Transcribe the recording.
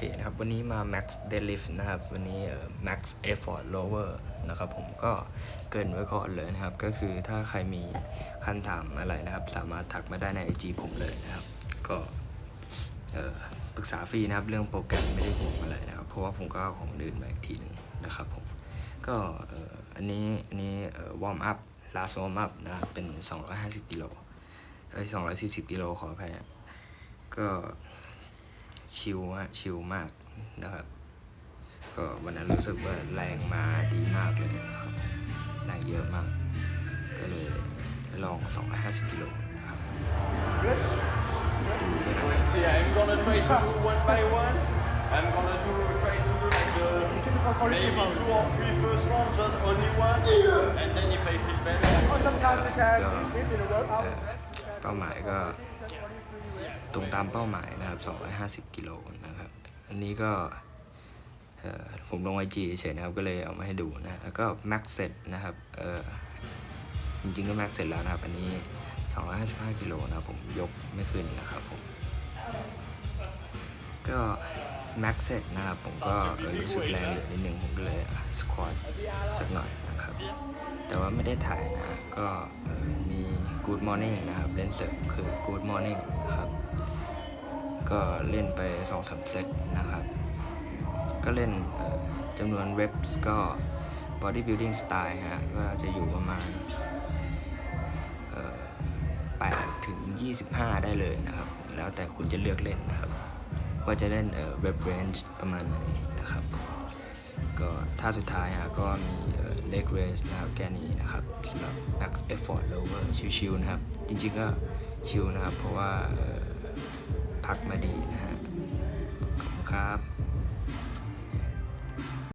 เคนะครับ วันนี้มา max deadlift นะครับ วันนี้เอ่อ max effort lower นะครับ ผมก็เกินไว้ก่อนเลยนะครับ ก็คือถ้าใครมีคำถามอะไรนะครับ สามารถทักมาได้ใน IG ผมเลยนะครับ ก็ปรึกษาฟรีนะครับ เรื่องโปรแกรมไม่ได้ห่วงอะไรนะครับ เพราะว่าผมก็เอาของอื่นมาอีกทีหนึ่งนะครับผม ก็อันนี้อันนี้วอร์มอัพ last warm up นะครับเป็น 250กิโลเอ้ย240กิโลขออภัยก็ ชิลฮะชิลมากนะครับ ก็วันนั้นรู้สึกว่าแรงมาดีมากเลยนะครับแรงเยอะมาก ก็เลยลอง 250 กิโลนะครับดูด้วยกัน So yeah, I'm gonna try to do one by one. I'm gonna do try to do like the maybe two or three first rounds, just only one, and then if I feel better. ก็เอ่อเป้าหมายก็ ตรงตามเป้าหมายนะครับ250กิโลนะครับ อันนี้ก็ผมลงไอจีเฉยนะครับก็เลยเอามาให้ดูนะแล้วก็แม็กเซ็ตนะครับเออจริงๆก็แม็กเซ็ตแล้วนะครับ อันนี้ 255กิโลนะครับผมยกไม่ขึ้นนะครับผมก็แม็กเซ็ตนะครับผมก็รู้สึกแรงเหลือนิดนึงผมก็เลยสควอตสักหน่อยนะครับ แต่ว่าไม่ได้ถ่ายนะก็ Good Morning นะครับ เล่นเสริมคือ Good Morning นะครับ ก็เล่นไป2อสเซตนะครับ ก็เล่นจำนวนเว็บก็ Bodybuilding Style ฮะ ก็จะอยู่ประมาณ8ถึง 25 ได้เลยนะครับ แล้วแต่คุณจะเลือกเล่นนะครับ ว่าจะเล่นเอ่อเว็บเรนจ์ประมาณไหนนะครับก็ท่าสุดท้ายฮะก็มีเล็กเรสนะครับแค่นี้นะครับ Relax effort lower ชิวๆนะครับ จริงๆก็ชิวนะครับ เพราะว่าพักมาดีนะฮะขอบคุณครับ